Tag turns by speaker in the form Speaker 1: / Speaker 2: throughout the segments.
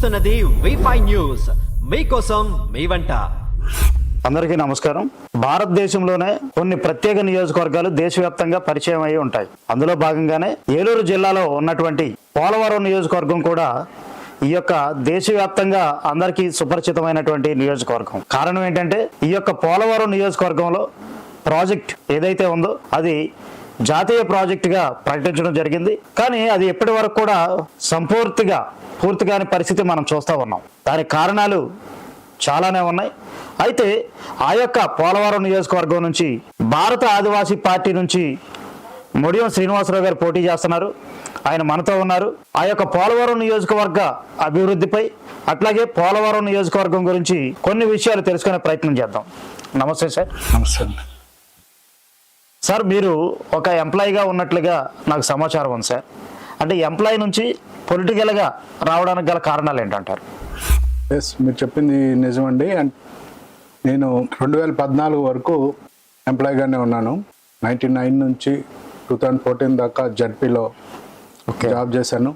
Speaker 1: చూస్తున్నది వి న్యూస్ మీకోసం మీ వంట.
Speaker 2: అందరికీ నమస్కారం. భారతదేశంలోనే కొన్ని ప్రత్యేక నియోజకవర్గాలు దేశవ్యాప్తంగా పరిచయం అయి ఉంటాయి. అందులో భాగంగానే ఏలూరు జిల్లాలో ఉన్నటువంటి పోలవరం నియోజకవర్గం కూడా ఈ యొక్క దేశవ్యాప్తంగా అందరికీ సుపరిచితమైనటువంటి నియోజకవర్గం. కారణం ఏంటంటే ఈ యొక్క పోలవరం నియోజకవర్గంలో ప్రాజెక్ట్ ఏదైతే ఉందో అది జాతీయ ప్రాజెక్టుగా ప్రకటించడం జరిగింది. కానీ అది ఎప్పటి వరకు కూడా సంపూర్తిగా పూర్తిగాని పరిస్థితి మనం చూస్తూ ఉన్నాం. దానికి కారణాలు చాలానే ఉన్నాయి. అయితే ఆ యొక్క పోలవరం నియోజకవర్గం నుంచి భారత ఆదివాసీ పార్టీ నుంచి ముడియం శ్రీనివాసరావు గారు పోటీ చేస్తున్నారు. ఆయన మనతో ఉన్నారు. ఆ యొక్క పోలవరం నియోజకవర్గ అభివృద్ధిపై అట్లాగే పోలవరం నియోజకవర్గం గురించి కొన్ని విషయాలు తెలుసుకునే ప్రయత్నం చేద్దాం. నమస్తే సార్.
Speaker 3: నమస్తే
Speaker 2: సార్ మీరు ఒక ఎంప్లాయీగా ఉన్నట్లుగా నాకు సమాచారం ఉంది సార్. అంటే ఎంప్లాయీ నుంచి పొలిటికల్గా రావడానికి గల కారణాలు ఏంటంటారు?
Speaker 3: ఎస్ మీరు చెప్పింది నిజమండి. అండ్ నేను రెండు వేల పద్నాలుగు వరకు ఎంప్లాయీగానే ఉన్నాను. నైంటీ నైన్ నుంచి టూ థౌజండ్ ఫోర్టీన్ దాకా జడ్పీలో
Speaker 2: ఓకే.
Speaker 3: జాబ్ చేశాను.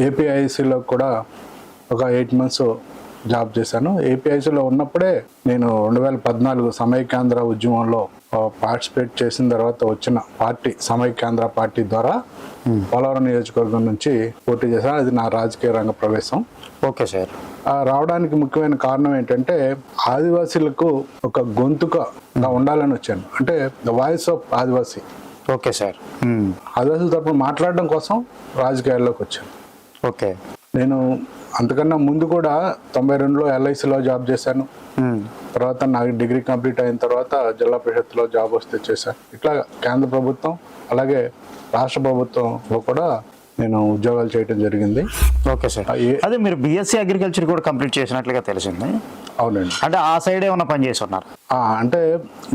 Speaker 3: ఏపీఐసిలో కూడా ఒక ఎయిట్ మంత్స్ జాబ్ చేశాను. ఏపీఐసిలో ఉన్నప్పుడే నేను రెండు వేల పద్నాలుగు సమైక్యాంధ్ర ఉద్యమంలో పార్టిసిపేట్ చేసిన తర్వాత వచ్చిన పార్టీ సమైక్యాంధ్ర పార్టీ ద్వారా పోలవరం నియోజకవర్గం నుంచి పోటీ చేశాను. అది నా రాజకీయ రంగ ప్రవేశం.
Speaker 2: Okay sir.
Speaker 3: రావడానికి ముఖ్యమైన కారణం ఏంటంటే ఆదివాసీలకు ఒక గొంతుకగా ఉండాలని వచ్చాను. అంటే the voice of Adivasi.
Speaker 2: Okay sir.
Speaker 3: ఆదివాసీల తరపున మాట్లాడడం కోసం రాజకీయాల్లోకి వచ్చాను.
Speaker 2: ఓకే.
Speaker 3: నేను అంతకన్నా ముందు కూడా తొంభై రెండులో ఎల్ఐసిలో జాబ్ చేశాను. తర్వాత నాకు డిగ్రీ కంప్లీట్ అయిన తర్వాత జిల్లా పరిషత్లో జాబ్ వస్తే చేశాను ఇట్లా కేంద్ర ప్రభుత్వం అలాగే రాష్ట్ర ప్రభుత్వంలో కూడా నేను ఉద్యోగాలు చేయడం జరిగింది.
Speaker 2: Okay sir. అదే మీరు బీఎస్సీ అగ్రికల్చర్ కూడా కంప్లీట్ చేసినట్లుగా తెలిసింది.
Speaker 3: అవునండి.
Speaker 2: అంటే ఆ సైడ్ ఏమన్నా పని చేసి ఉన్నారు
Speaker 3: అంటే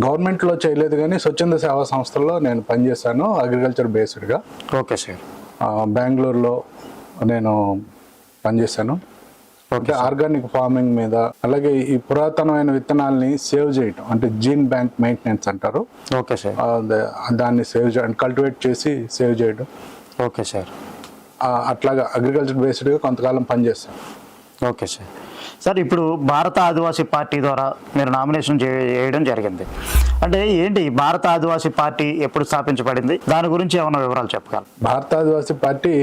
Speaker 3: గవర్నమెంట్లో చేయలేదు కానీ స్వచ్ఛంద సేవా సంస్థల్లో నేను పనిచేశాను అగ్రికల్చర్ బేస్డ్గా.
Speaker 2: Okay sir.
Speaker 3: బెంగళూరులో నేను పనిచేశాను. అంటే ఆర్గానిక్ ఫార్మింగ్ మీద అలాగే ఈ పురాతనమైన విత్తనాల్ని సేవ్ చేయటం అంటే జీన్ బ్యాంక్ మెయింటెనెన్స్ అంటారు.
Speaker 2: Okay sir.
Speaker 3: దాన్ని సేవ్ చేయడం కల్టివేట్ చేసి సేవ్ చేయడం
Speaker 2: ఓకే సార్.
Speaker 3: అట్లాగా అగ్రికల్చర్ బేస్డ్గా కొంతకాలం పనిచేస్తాను
Speaker 2: ఓకే సార్. సార్ ఇప్పుడు భారత ఆదివాసీ పార్టీ ద్వారా మీరు నామినేషన్ చేయడం జరిగింది. అంటే ఏంటి భారత ఆదివాసీ పార్టీ ఎప్పుడు స్థాపించబడింది? దాని గురించి ఏమైనా వివరాలు చెప్పగలరు?
Speaker 3: భారత ఆదివాసీ పార్టీ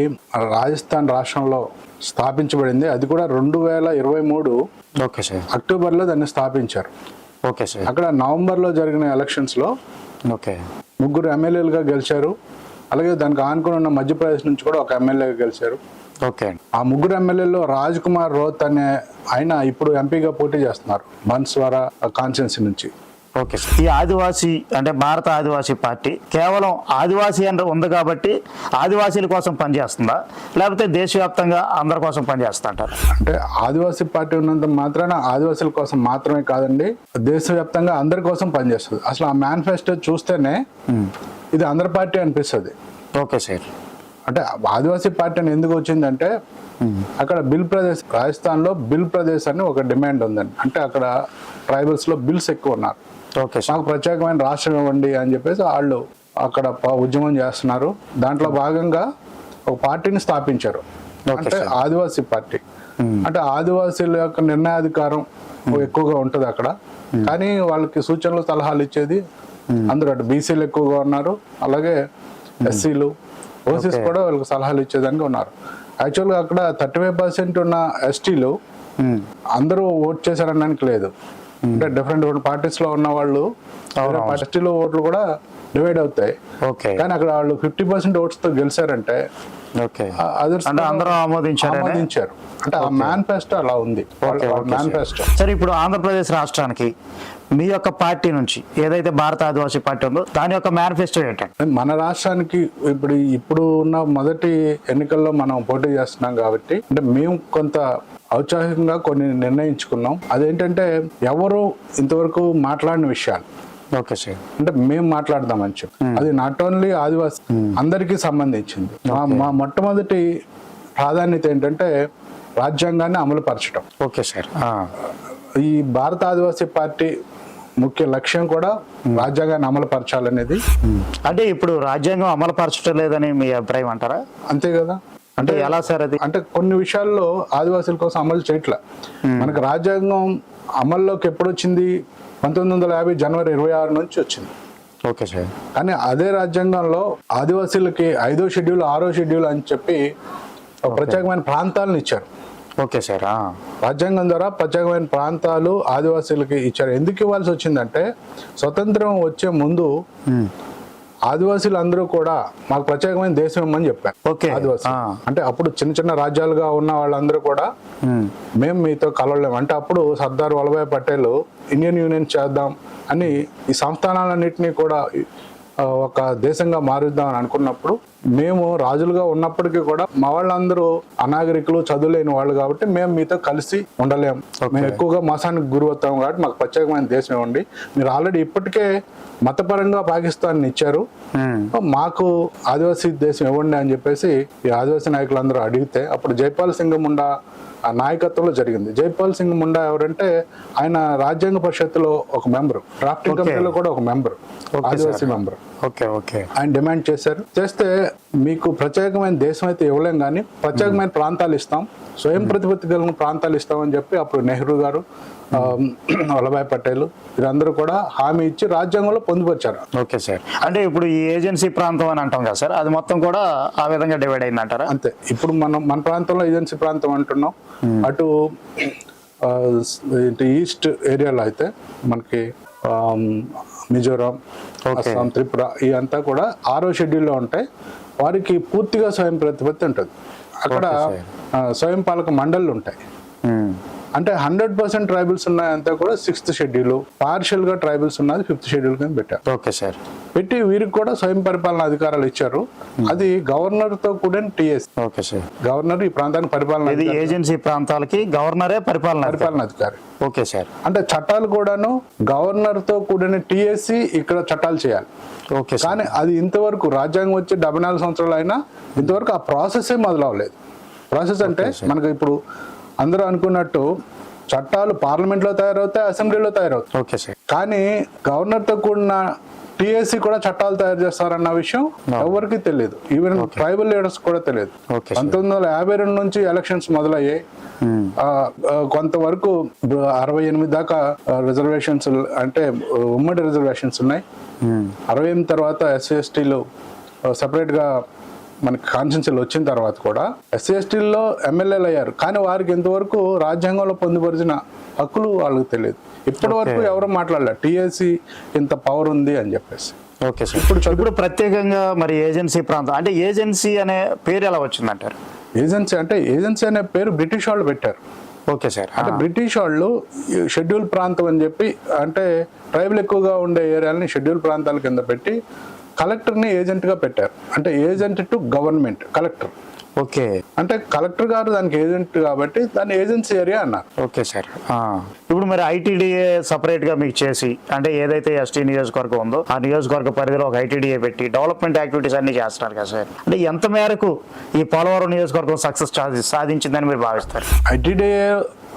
Speaker 3: రాజస్థాన్ రాష్ట్రంలో స్థాపించబడింది. అది కూడా రెండు వేల ఇరవై మూడు
Speaker 2: ఓకే సార్.
Speaker 3: అక్టోబర్లో దాన్ని స్థాపించారు.
Speaker 2: Okay sir.
Speaker 3: అక్కడ నవంబర్లో జరిగిన ఎలక్షన్స్లో
Speaker 2: ఓకే.
Speaker 3: ముగ్గురు ఎమ్మెల్యేలుగా గెలిచారు. అలాగే దానికి ఆనుకుని ఉన్న మధ్యప్రదేశ్ నుంచి కూడా ఒక ఎమ్మెల్యేగా గెలిచారు.
Speaker 2: ఓకే.
Speaker 3: ఆ ముగ్గురు ఎమ్మెల్యేలో రాజ్ కుమార్ రోత్ అనే ఆయన ఇప్పుడు ఎంపీగా పోటీ చేస్తున్నారు. బన్స్వారా కాన్స్టిట్యున్సీ నుంచి.
Speaker 2: ఓకే ఈ ఆదివాసీ అంటే భారత ఆదివాసీ పార్టీ కేవలం ఆదివాసీ అంటే ఉంది కాబట్టి ఆదివాసీల కోసం పనిచేస్తుందా? లేకపోతే దేశవ్యాప్తంగా అందరి కోసం పనిచేస్తా అంటారు
Speaker 3: అంటే ఆదివాసీ పార్టీ ఉన్నంత మాత్రాన ఆదివాసుల కోసం మాత్రమే కాదండి దేశవ్యాప్తంగా అందరి కోసం పనిచేస్తుంది. అసలు ఆ మేనిఫెస్టో చూస్తేనే ఇది అందరి పార్టీ అనిపిస్తుంది.
Speaker 2: Okay sir.
Speaker 3: అంటే ఆదివాసీ పార్టీ అని ఎందుకు వచ్చిందంటే అక్కడ బిల్ ప్రదేశ్ రాజస్థాన్లో బిల్ ప్రదేశ్ అని ఒక డిమాండ్ ఉందండి. అంటే అక్కడ ట్రైబల్స్లో బిల్స్ ఎక్కువ ఉన్నారు. మాకు ప్రత్యేకమైన రాష్ట్రం ఇవ్వండి అని చెప్పేసి వాళ్ళు అక్కడ ఉద్యమం చేస్తున్నారు. దాంట్లో భాగంగా ఒక పార్టీని స్థాపించారు. అంటే. ఆదివాసీ పార్టీ. అంటే ఆదివాసీల యొక్క నిర్ణయాధికారం ఎక్కువగా ఉంటది అక్కడ. కానీ వాళ్ళకి సూచనలు సలహాలు ఇచ్చేది అందరూ అటు బీసీలు ఎక్కువగా ఉన్నారు. అలాగే ఎస్సీలు ఓసీస్. కూడా వాళ్ళకి సలహాలు ఇచ్చేదానికి ఉన్నారు. యాక్చువల్గా అక్కడ థర్టీ ఫైవ్ పర్సెంట్ ఉన్న ఎస్టీలు అందరూ ఓట్ చేశారనడానికి లేదు. అంటే డిఫరెంట్ డిఫరెంట్ పార్టీస్లో ఉన్న వాళ్ళు. పార్టీలో ఓట్లు కూడా డివైడ్ అవుతాయి
Speaker 2: ఓకే
Speaker 3: కానీ అక్కడ వాళ్ళు ఫిఫ్టీ పర్సెంట్ ఓట్స్తో గెలిచారంటే
Speaker 2: అందరూ ఆమోదించారనే?
Speaker 3: ఆమోదించారు. అంటే ఆ మేనిఫెస్టో అలా ఉంది. మేనిఫెస్టో
Speaker 2: సరే. ఇప్పుడు ఆంధ్రప్రదేశ్ రాష్ట్రానికి మీ యొక్క పార్టీ నుంచి ఏదైతే భారత ఆదివాసీ పార్టీ ఉందో దాని యొక్క మేనిఫెస్టో ఏంటంటే
Speaker 3: మన రాష్ట్రానికి ఇప్పుడు ఇప్పుడు ఉన్న మొదటి ఎన్నికల్లో మనం పోటీ చేస్తున్నాం కాబట్టి అంటే మేము కొంత ఔత్సాహికంగా కొన్ని నిర్ణయించుకున్నాం. అదేంటంటే ఎవరు ఇంతవరకు మాట్లాడిన విషయాలు
Speaker 2: ఓకే సార్.
Speaker 3: అంటే మేము మాట్లాడదామని చెప్పి. అది నాట్ ఓన్లీ ఆదివాసి అందరికీ సంబంధించింది. మా మా మొట్టమొదటి ప్రాధాన్యత ఏంటంటే రాజ్యాంగాన్ని అమలు పరచడం
Speaker 2: ఓకే సార్.
Speaker 3: ఈ భారత ఆదివాసీ పార్టీ ముఖ్య లక్ష్యం కూడా రాజ్యాంగాన్ని అమలు పరచాలనేది.
Speaker 2: అంటే ఇప్పుడు రాజ్యాంగం అమలు పరచడం లేదని మీ అభిప్రాయం అంటారా?
Speaker 3: అంతే కదా?
Speaker 2: అంటే ఎలా సార్ అది?
Speaker 3: అంటే కొన్ని విషయాల్లో ఆదివాసుల కోసం అమలు చేయట్లే. మనకు రాజ్యాంగం అమల్లోకి ఎప్పుడు వచ్చింది పంతొమ్మిది వందల యాభై జనవరి ఇరవై ఆరు నుంచి వచ్చింది.
Speaker 2: Okay sir.
Speaker 3: కానీ అదే రాజ్యాంగంలో ఆదివాసీలకి ఐదో షెడ్యూల్ ఆరో షెడ్యూల్ అని చెప్పి ప్రత్యేకమైన ప్రాంతాలను ఇచ్చారు.
Speaker 2: Okay sir.
Speaker 3: రాజ్యాంగం ద్వారా ప్రత్యేకమైన ప్రాంతాలు ఆదివాసీలకి ఇచ్చారు. ఎందుకు ఇవ్వాల్సి వచ్చిందంటే స్వతంత్రం వచ్చే ముందు. ఆదివాసీలు అందరూ కూడా మాకు ప్రత్యేకమైన దేశం ఇమ్మని చెప్పారు
Speaker 2: ఓకే.
Speaker 3: ఆదివాసీ. అంటే అప్పుడు చిన్న చిన్న రాజ్యాలుగా ఉన్న వాళ్ళందరూ కూడా. మేము మీతో కలవలేము అంటే అప్పుడు సర్దార్ వల్లభాయ్ పటేల్ ఇండియన్ యూనియన్ చేద్దాం అని ఈ సంస్థానాలన్నింటినీ కూడా ఒక దేశంగా మారుద్దాం అని అనుకున్నప్పుడు మేము రాజులుగా ఉన్నప్పటికీ కూడా మా వాళ్ళందరూ అనాగరికులు చదువులేని వాళ్ళు కాబట్టి మేము మీతో కలిసి ఉండలేం. మేము ఎక్కువగా మోసానికి గురి అవుతాం కాబట్టి మాకు ప్రత్యేకమైన దేశం ఇవ్వండి మీరు ఆల్రెడీ ఇప్పటికే మతపరంగా పాకిస్తాన్ ఇచ్చారు. మాకు ఆదివాసీ దేశం ఇవ్వండి అని చెప్పేసి ఈ ఆదివాసీ నాయకులందరూ అడిగితే అప్పుడు జైపాల్ సింగ్ ముండా ఆ నాయకత్వంలో జరిగింది. జైపాల్ సింగ్ ముండా ఎవరంటే ఆయన రాజ్యాంగ పరిషత్తులో ఒక మెంబర్. డ్రాఫ్టింగ్. కమిటీలో కూడా ఒక member. Adivasi. Member.
Speaker 2: Okay okay.
Speaker 3: ఆయన డిమాండ్ చేశారు. చేస్తే మీకు ప్రత్యేకమైన దేశం అయితే ఇవ్వలేం కానీ ప్రత్యేకమైన ప్రాంతాలు ఇస్తాం. స్వయం ప్రతిపత్తి కలిగిన ప్రాంతాలు ఇస్తామని చెప్పి అప్పుడు నెహ్రూ గారు ఆ, వల్లభాయ్ పటేల్ వీరందరూ కూడా హామీ ఇచ్చి రాజ్యాంగంలో పొందుపరిచారు.
Speaker 2: Okay sir. అంటే ఇప్పుడు ఈ ఏజెన్సీ ప్రాంతం అని అంటాం కదా సార్ అది మొత్తం కూడా ఆ విధంగా డివైడ్ అయింది అంటారా?
Speaker 3: అంతే. ఇప్పుడు మనం మన ప్రాంతంలో ఏజెన్సీ ప్రాంతం అంటున్నాం. అటు ఈస్ట్ ఏరియాలో అయితే మనకి మిజోరాం. అస్సాం త్రిపుర ఇవంతా కూడా ఆరో షెడ్యూల్లో ఉంటాయి. వారికి పూర్తిగా స్వయం ప్రతిపత్తి ఉంటుంది. అక్కడ స్వయం పాలక మండళ్ళు ఉంటాయి. అంటే హండ్రెడ్ పర్సెంట్ ట్రైబల్స్ ఉన్నాయంతా కూడా సిక్స్త్ షెడ్యూల్ పార్షియల్గా ట్రైబల్స్ ఉన్నది ఫిఫ్త్ షెడ్యూల్ కింద పెట్టారు
Speaker 2: ఓకే సార్.
Speaker 3: పెట్టి వీరికి కూడా స్వయం పరిపాలన అధికారాలు ఇచ్చారు. అది గవర్నర్తో కూడిన టిఎస్.
Speaker 2: Okay sir.
Speaker 3: గవర్నర్ ఈ ప్రాంతానికి పరిపాలన
Speaker 2: ఇది ఏజెన్సీ ప్రాంతాలకి గవర్నరే పరిపాలన.
Speaker 3: పరిపాలన అధికారి.
Speaker 2: Okay sir.
Speaker 3: అంటే చట్టాలు కూడాను గవర్నర్తో కూడిన టిఎస్సి ఇక్కడ చట్టాలు చేయాలి.
Speaker 2: ఓకే
Speaker 3: కానీ అది ఇంతవరకు రాజ్యాంగం వచ్చి డెబ్బై నాలుగు సంవత్సరాలు అయినా ఇంతవరకు ఆ ప్రాసెస్ ఏ మొదలవలేదు. ప్రాసెస్ అంటే మనకు ఇప్పుడు అందరూ అనుకున్నట్టు చట్టాలు పార్లమెంట్లో తయారవుతాయి అసెంబ్లీలో తయారవుతాయి.
Speaker 2: Okay sir.
Speaker 3: కానీ గవర్నర్తో కూడిన టిఎస్సి కూడా చట్టాలు తయారు చేస్తారన్న విషయం ఎవరికి తెలియదు ఈవెన్ ట్రైబల్ లీడర్స్ కూడా తెలియదు పంతొమ్మిది వందల యాభై రెండు నుంచి ఎలక్షన్స్ మొదలయ్యాయి. కొంతవరకు అరవై ఎనిమిది దాకా రిజర్వేషన్స్ అంటే ఉమ్మడి రిజర్వేషన్స్ ఉన్నాయి. అరవై ఎనిమిది తర్వాత ఎస్సీ ఎస్టీలు సపరేట్గా మనకి కాన్స్టిట్యూన్సీలు వచ్చిన తర్వాత కూడా ఎస్సీ ఎస్టీల్లో ఎమ్మెల్యేలు అయ్యారు. కానీ వారికి ఇంతవరకు రాజ్యాంగంలో పొందుపరిచిన హక్కులు వాళ్ళకి తెలియదు. ఇప్పటి వరకు. ఎవరు మాట్లాడలేదు. టీఎస్సీ ఇంత పవర్ ఉంది అని చెప్పేసి.
Speaker 2: Okay sir. ఇప్పుడు ఇప్పుడు ప్రత్యేకంగా మరి ఏజెన్సీ ప్రాంతం అంటే ఏజెన్సీ అనే పేరు ఎలా వచ్చిందంటారు?
Speaker 3: ఏజెన్సీ అంటే ఏజెన్సీ అనే పేరు బ్రిటిష్ వాళ్ళు పెట్టారు.
Speaker 2: Okay sir.
Speaker 3: అంటే బ్రిటిష్ వాళ్ళు షెడ్యూల్ ప్రాంతం అని చెప్పి అంటే ట్రైబల్ ఎక్కువగా ఉండే ఏరియాలని షెడ్యూల్ ప్రాంతాల కింద పెట్టి కలెక్టర్ని ఏజెంట్గా పెట్టారు. అంటే agent to government collector.
Speaker 2: Okay.
Speaker 3: అంటే కలెక్టర్ గారు దానికి ఏజెంట్ కాబట్టి దాన్ని ఏజెన్సీ ఏరియా అన్నారు.
Speaker 2: Okay sir. ఇప్పుడు మరి ఐటీడీఏ సపరేట్గా మీకు చేసి అంటే ఏదైతే ఎస్టీ నియోజకవర్గం ఉందో ఆ నియోజకవర్గ పరిధిలో ఒక ఐటీడీఏ పెట్టి డెవలప్మెంట్ యాక్టివిటీస్ అన్ని చేస్తున్నారు కదా సార్. అంటే ఎంత మేరకు ఈ పోలవరం నియోజకవర్గం సక్సెస్ సాధించిందని మీరు భావిస్తారు?
Speaker 3: ఐటీడీఏ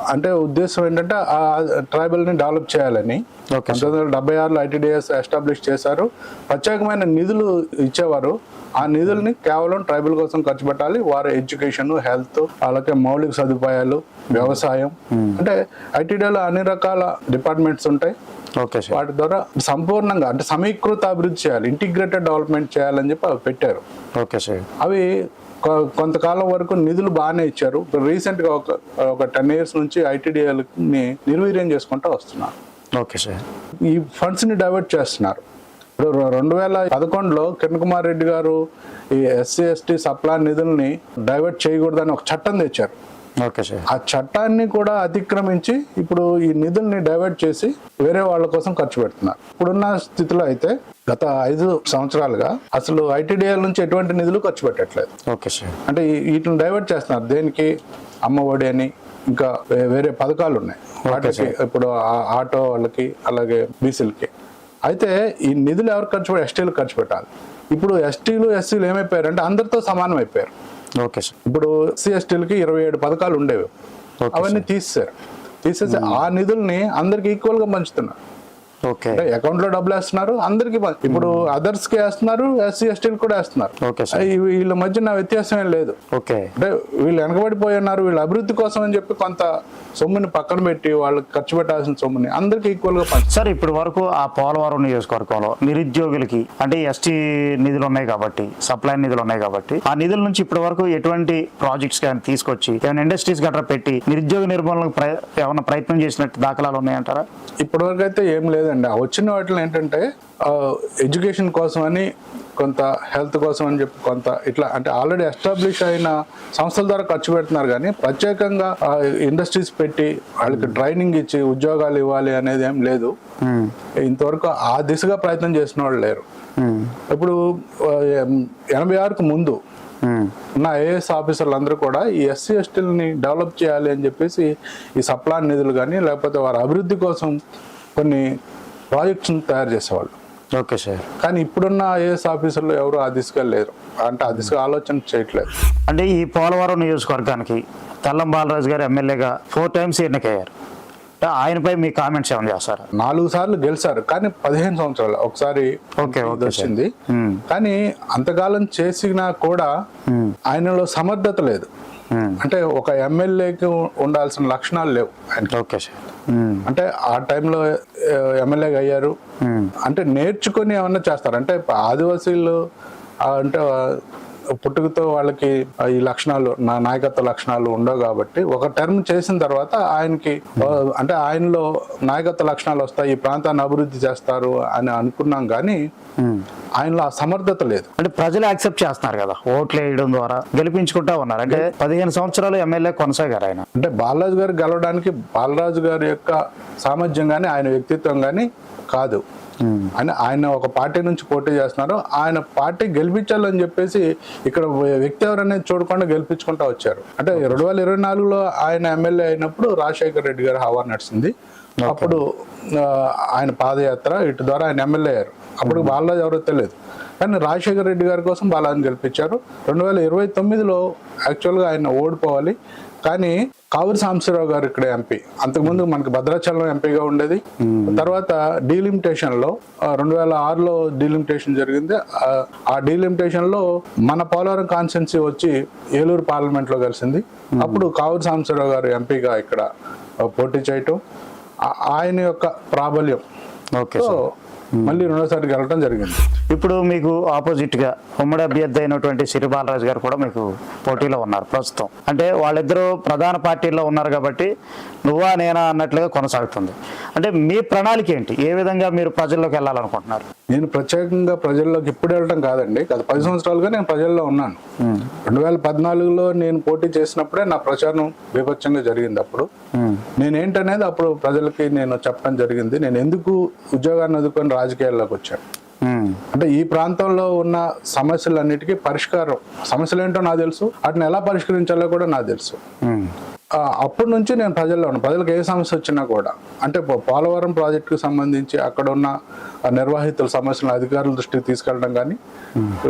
Speaker 3: అంటే ఉద్దేశం ఏంటంటే ఆ ట్రైబల్ని డెవలప్ చేయాలని. పంతొమ్మిది వందల డెబ్బై ఆరులో ఐటీడీఎస్ ఎస్టాబ్లిష్ చేశారు. ప్రత్యేకమైన నిధులు ఇచ్చేవారు. ఆ నిధుల్ని కేవలం ట్రైబల్ కోసం ఖర్చు పెట్టాలి. వారి ఎడ్యుకేషన్ హెల్త్ అలాగే మౌలిక సదుపాయాలు వ్యవసాయం. అంటే ఐటీడీలో అన్ని రకాల డిపార్ట్మెంట్స్ ఉంటాయి.
Speaker 2: Okay sir.
Speaker 3: వాటి ద్వారా సంపూర్ణంగా అంటే సమీకృత అభివృద్ధి చేయాలి. ఇంటిగ్రేటెడ్ డెవలప్మెంట్ చేయాలని చెప్పి అవి పెట్టారు.
Speaker 2: Okay sir.
Speaker 3: అవి కొంతకాలం వరకు నిధులు బాగానే ఇచ్చారు. రీసెంట్గా ఒక ఒక టెన్ ఇయర్స్ నుంచి ఐటీడీఎల్ని నిర్వీర్యం చేసుకుంటూ వస్తున్నారు.
Speaker 2: Okay sir.
Speaker 3: ఈ ఫండ్స్ని డైవర్ట్ చేస్తున్నారు. ఇప్పుడు రెండు వేల పదకొండులో కిరణ్ కుమార్ రెడ్డి గారు ఈ ఎస్సీ ఎస్టీ సప్లా నిధుల్ని డైవర్ట్ చేయకూడదని ఒక చట్టం తెచ్చారు. ఆ చట్టాన్ని కూడా అతిక్రమించి ఇప్పుడు ఈ నిధుల్ని డైవర్ట్ చేసి వేరే వాళ్ళ కోసం ఖర్చు పెడుతున్నారు. ఇప్పుడున్న స్థితిలో అయితే గత ఐదు సంవత్సరాలుగా అసలు ఐటీడీఎల్ నుంచి ఎటువంటి నిధులు ఖర్చు పెట్టట్లేదు.
Speaker 2: Okay sir.
Speaker 3: అంటే వీటిని డైవర్ట్ చేస్తున్నారు. దేనికి? అమ్మ ఒడి అని ఇంకా వేరే పథకాలు ఉన్నాయి. వాటికి ఇప్పుడు ఆటో వాళ్ళకి అలాగే బీసీలకి. అయితే ఈ నిధులు ఎవరు ఖర్చు ఎస్టీలు ఖర్చు పెట్టాలి. ఇప్పుడు ఎస్టీలు ఎస్సీలు ఏమైపోయారు అంటే అందరితో సమానం అయిపోయారు.
Speaker 2: Okay sir.
Speaker 3: ఇప్పుడు ఎస్సీ ఎస్టీలకి ఇరవై ఏడు పథకాలు ఉండేవి. అవన్నీ తీసేశారు. తీసేసి ఆ నిధుల్ని అందరికి ఈక్వల్గా పంచుతున్నారు.
Speaker 2: ఓకే.
Speaker 3: అకౌంట్లో డబ్బులు వేస్తున్నారు అందరికి ఇప్పుడు అదర్స్కి వేస్తున్నారు ఎస్సీ ఎస్టీలు కూడా వేస్తున్నారు. వీళ్ళ మధ్య నా వ్యత్యాసం ఏం లేదు.
Speaker 2: ఓకే.
Speaker 3: అంటే వీళ్ళు వెనకబడిపోయి ఉన్నారు వీళ్ళ అభివృద్ధి కోసం అని చెప్పి కొంత సొమ్ముని పక్కన పెట్టి వాళ్ళకి ఖర్చు పెట్టాల్సిన సొమ్ముని అందరికి ఈక్వల్గా
Speaker 2: సార్ ఇప్పటి వరకు ఆ పోలవరం నియోజకవర్గంలో నిరుద్యోగులకి అంటే ఎస్టీ నిధులు ఉన్నాయి కాబట్టి సప్లై నిధులు ఉన్నాయి కాబట్టి ఆ నిధుల నుంచి ఇప్పటి వరకు ఎటువంటి ప్రాజెక్ట్స్ కానీ తీసుకొచ్చి ఏమైనా ఇండస్ట్రీస్ గట్రా పెట్టి నిరుద్యోగ నిర్మూలనకు ఏమైనా ప్రయత్నం చేసినట్టు దాఖలాలు ఉన్నాయంటారా?
Speaker 3: ఇప్పటివరకు అయితే ఏం లేదండి. ఆ వచ్చిన వాటిలో ఏంటంటే ఎడ్యుకేషన్ కోసం అని కొంత హెల్త్ కోసం అని చెప్పి కొంత ఇట్లా అంటే ఆల్రెడీ ఎస్టాబ్లిష్ అయిన సంస్థల ద్వారా ఖర్చు పెడుతున్నారు కానీ ప్రత్యేకంగా ఇండస్ట్రీస్ పెట్టి వాళ్ళకి ట్రైనింగ్ ఇచ్చి ఉద్యోగాలు ఇవ్వాలి అనేది ఏం లేదు. ఇంతవరకు ఆ దిశగా ప్రయత్నం చేసిన వాళ్ళు లేరు. ఇప్పుడు ఎనభై ఆరుకు ముందు ఉన్న ఐఏఎస్ ఆఫీసర్లు అందరూ కూడా ఈ ఎస్సీ ఎస్టీలని డెవలప్ చేయాలి అని చెప్పేసి ఈ సప్లా నిధులు కానీ లేకపోతే వారి అభివృద్ధి కోసం కొన్ని ప్రాజెక్ట్స్ని తయారు చేసేవాళ్ళు.
Speaker 2: Okay sir.
Speaker 3: కానీ ఇప్పుడున్న ఐఏఎస్ ఆఫీసర్లు ఎవరు ఆ దిశగా లేరు. అంటే ఆ దిశగా ఆలోచన చేయట్లేదు.
Speaker 2: అంటే ఈ పోలవరం నియోజకవర్గానికి తెల్లం బాలరాజు గారు ఎమ్మెల్యేగా ఫోర్ టైమ్స్ ఎన్నికయ్యారు. ఆయనపై మీ కామెంట్స్ ఏమైనా చేస్తారా?
Speaker 3: నాలుగు సార్లు గెలిచారు. కానీ పదిహేను సంవత్సరాలు ఒకసారి
Speaker 2: ఓకే,
Speaker 3: వచ్చింది. కానీ అంతకాలం చేసినా కూడా ఆయనలో సమర్థత లేదు. అంటే ఒక ఎమ్మెల్యేకి ఉండాల్సిన లక్షణాలు లేవు
Speaker 2: ఓకే సార్.
Speaker 3: అంటే ఆ టైంలో ఎమ్మెల్యేగా అయ్యారు. అంటే నేర్చుకొని ఏమన్నా చేస్తారు. అంటే ఆదివాసీలు అంటే పుట్టుకతో వాళ్ళకి ఈ లక్షణాలు నా నాయకత్వ లక్షణాలు ఉండవు కాబట్టి ఒక టర్మ్ చేసిన తర్వాత ఆయనకి అంటే ఆయనలో నాయకత్వ లక్షణాలు వస్తాయి ఈ ప్రాంతాన్ని అభివృద్ధి చేస్తారు అని అనుకున్నాం కానీ ఆయనలో ఆ సమర్థత లేదు.
Speaker 2: అంటే ప్రజలు యాక్సెప్ట్ చేస్తున్నారు కదా ఓట్లు వేయడం ద్వారా గెలిపించుకుంటా ఉన్నారు. అంటే పదిహేను సంవత్సరాలు ఎమ్మెల్యే కొనసాగారు ఆయన.
Speaker 3: అంటే బాలరాజు గారు గెలవడానికి బాలరాజు గారి యొక్క సామర్థ్యం కానీ ఆయన వ్యక్తిత్వం కానీ కాదు. ఆయన ఆయన ఒక పార్టీ నుంచి పోటీ చేస్తున్నారు. ఆయన పార్టీ గెలిపించాలని చెప్పేసి ఇక్కడ వ్యక్తి ఎవరనేది చూడకుండా గెలిపించుకుంటా వచ్చారు. అంటే రెండు వేల ఇరవై నాలుగులో ఆయన ఎమ్మెల్యే అయినప్పుడు రాజశేఖర రెడ్డి గారు హవా నడిచింది. అప్పుడు ఆయన పాదయాత్ర ఇటు ద్వారా ఆయన ఎమ్మెల్యే అయ్యారు. అప్పుడు బాలరాజు ఎవరో తెలియదు. కానీ రాజశేఖర రెడ్డి గారి కోసం బాలాజీని గెలిపించారు. రెండు వేల ఇరవై తొమ్మిదిలో యాక్చువల్గా ఆయన ఓడిపోవాలి. కానీ కావూరి సాంబశివరావు గారు ఇక్కడ ఎంపీ. అంతకుముందు మనకి భద్రాచలం ఎంపీగా ఉండేది. తర్వాత డీలిమిటేషన్లో రెండు వేల ఆరులో డీలిమిటేషన్ జరిగింది. ఆ, డీలిమిటేషన్లో మన పోలవరం కాన్స్టిట్యున్సీ వచ్చి ఏలూరు పార్లమెంట్లో కలిసింది అప్పుడు కావూరి సాంబశివరావు గారు ఎంపీగా ఇక్కడ పోటీ చేయటం ఆయన యొక్క ప్రాబల్యం.
Speaker 2: ఓకే
Speaker 3: మళ్ళీ రెండోసారి గెలవడం జరిగింది.
Speaker 2: ఇప్పుడు మీకు ఆపోజిట్గా ఉమ్మడి అభ్యర్థి అయినటువంటి సిరి బాలరాజు గారు కూడా మీకు పోటీలో ఉన్నారు ప్రస్తుతం. అంటే వాళ్ళిద్దరూ ప్రధాన పార్టీల్లో ఉన్నారు కాబట్టి నువ్వా నేనా అన్నట్లుగా కొనసాగుతుంది. అంటే మీ ప్రణాళిక ఏంటి? ఏ విధంగా మీరు ప్రజల్లోకి వెళ్ళాలనుకుంటున్నారు?
Speaker 3: నేను ప్రత్యేకంగా ప్రజల్లోకి ఇప్పుడు వెళ్ళడం కాదండి. గత పది సంవత్సరాలుగా నేను ప్రజల్లో ఉన్నాను. రెండు వేల పద్నాలుగులో నేను పోటీ చేసినప్పుడే నా ప్రచారం బీభత్సంగా జరిగింది అప్పుడు. నేనేంటనేది అప్పుడు ప్రజలకి నేను చెప్పడం జరిగింది. నేను ఎందుకు ఉద్యోగాన్ని ఎదుర్కొని రాజకీయాల్లోకి వచ్చాను? అంటే ఈ ప్రాంతంలో ఉన్న సమస్యలన్నిటికీ పరిష్కారం. సమస్యలు ఏంటో నాకు తెలుసు. వాటిని ఎలా పరిష్కరించాలో కూడా నాకు తెలుసు. అప్పటి నుంచి నేను ప్రజల్లో ఉన్నాను ప్రజలకు ఏ సమస్య వచ్చినా కూడా అంటే పోలవరం ప్రాజెక్టుకు సంబంధించి అక్కడ ఉన్న నిర్వాహితుల సమస్యలను అధికారుల దృష్టికి తీసుకెళ్ళడం కానీ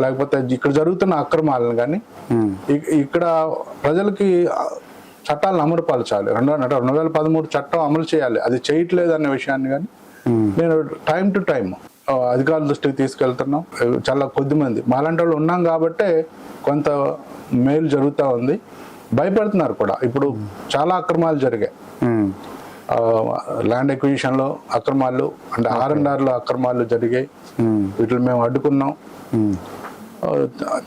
Speaker 3: లేకపోతే ఇక్కడ జరుగుతున్న అక్రమాలను కానీ ఇక్కడ ప్రజలకి చట్టాలను అమలుపరచాలి. రెండు అంటే రెండు వేల పదమూడు చట్టం అమలు చేయాలి. అది చేయట్లేదు అనే విషయాన్ని కానీ నేను టైం టు టైం అధికారుల దృష్టికి తీసుకెళ్తున్నాం. చాలా కొద్ది మంది. మాలాంటి వాళ్ళు ఉన్నాం కాబట్టే కొంత మేలు జరుగుతూ ఉంది. భయపడుతున్నారు కూడా. ఇప్పుడు చాలా అక్రమాలు జరిగాయి. ల్యాండ్ ఎక్విజిషన్లో అక్రమాలు అంటే ఆర్ అండ్ ఆర్లో అక్రమాలు జరిగాయి. వీటిని మేము అడ్డుకున్నాం.